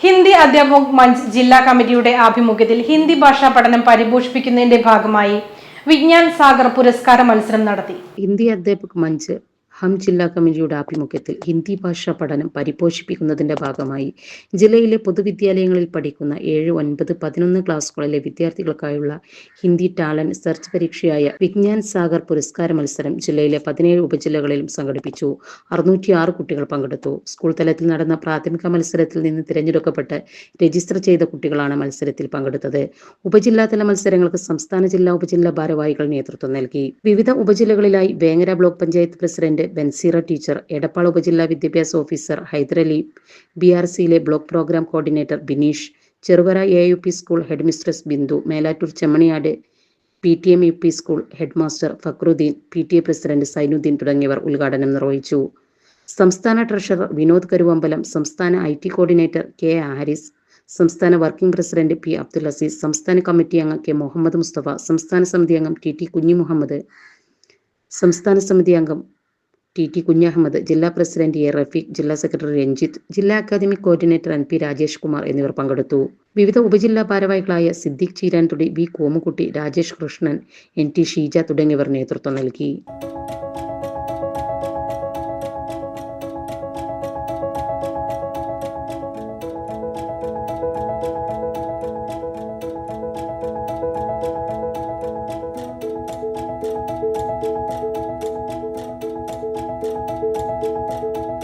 ഹിന്ദി അധ്യാപക മഞ്ച് ജില്ലാ കമ്മിറ്റിയുടെ ആഭിമുഖ്യത്തിൽ ഹിന്ദി ഭാഷാ പഠനം പരിപോഷിപ്പിക്കുന്നതിന്റെ ഭാഗമായി വിജ്ഞാൻ സാഗർ പുരസ്കാര മത്സരം നടത്തി. ഹിന്ദി അധ്യാപക മഞ്ച് ഹം ജില്ലാ കമ്മിറ്റിയുടെ ആഭിമുഖ്യത്തിൽ ഹിന്ദി ഭാഷാ പഠനം പരിപോഷിപ്പിക്കുന്നതിന്റെ ഭാഗമായി ജില്ലയിലെ പൊതുവിദ്യാലയങ്ങളിൽ പഠിക്കുന്ന ഏഴ് ഒൻപത് പതിനൊന്ന് ക്ലാസ്സുകളിലെ വിദ്യാർത്ഥികൾക്കായുള്ള ഹിന്ദി ടാലന്റ് സെർച്ച് പരീക്ഷയായ വിജ്ഞാൻ സാഗർ പുരസ്കാര മത്സരം ജില്ലയിലെ പതിനേഴ് ഉപജില്ലകളിലും സംഘടിപ്പിച്ചു. അറുന്നൂറ്റി ആറ് കുട്ടികൾ പങ്കെടുത്തു. സ്കൂൾ തലത്തിൽ നടന്ന പ്രാഥമിക മത്സരത്തിൽ നിന്ന് തിരഞ്ഞെടുക്കപ്പെട്ട് രജിസ്റ്റർ ചെയ്ത കുട്ടികളാണ് മത്സരത്തിൽ പങ്കെടുത്തത്. ഉപജില്ലാതല മത്സരങ്ങൾക്ക് സംസ്ഥാന ജില്ലാ ഉപജില്ലാ ഭാരവാഹികൾ നേതൃത്വം നൽകി. വിവിധ ഉപജില്ലകളിലായി Vengara block panchayat president Banseera teacher Edappal ഉപജില്ലാ വിദ്യാഭ്യാസ ഓഫീസർ ഹൈദരലി ബി ആർ സിയിലെ block programme coordinator Bineesh Cheruvara A U P school head mistress Bindu Melattur Chemmaniyad P T M U P school head master Fakhruddin P T A president Sainuddin തുടങ്ങിയവർ ഉദ്ഘാടനം നിർവഹിച്ചു. സംസ്ഥാന treasurer Vinod Karuvambalam സംസ്ഥാന I T coordinator K Haris സംസ്ഥാന working president P Abdul Azeez സംസ്ഥാന committee അംഗം K Muhammad Mustafa സംസ്ഥാന സമിതി അംഗം ടി ടി കുഞ്ഞിമുഹമ്മദ് സംസ്ഥാന സമിതി അംഗം ടി ടി കുഞ്ഞഹമ്മദ് ജില്ലാ പ്രസിഡന്റ് എ റഫീഖ് ജില്ലാ സെക്രട്ടറി രഞ്ജിത്ത് ജില്ലാ academic coordinator N P Rajesh Kumar എന്നിവർ പങ്കെടുത്തു. വിവിധ ഉപജില്ലാ ഭാരവാഹികളായ Siddique Cheerantudi V. Komukutty Rajesh Krishnan N T Sheeja തുടങ്ങിയവർ നേതൃത്വം നൽകി.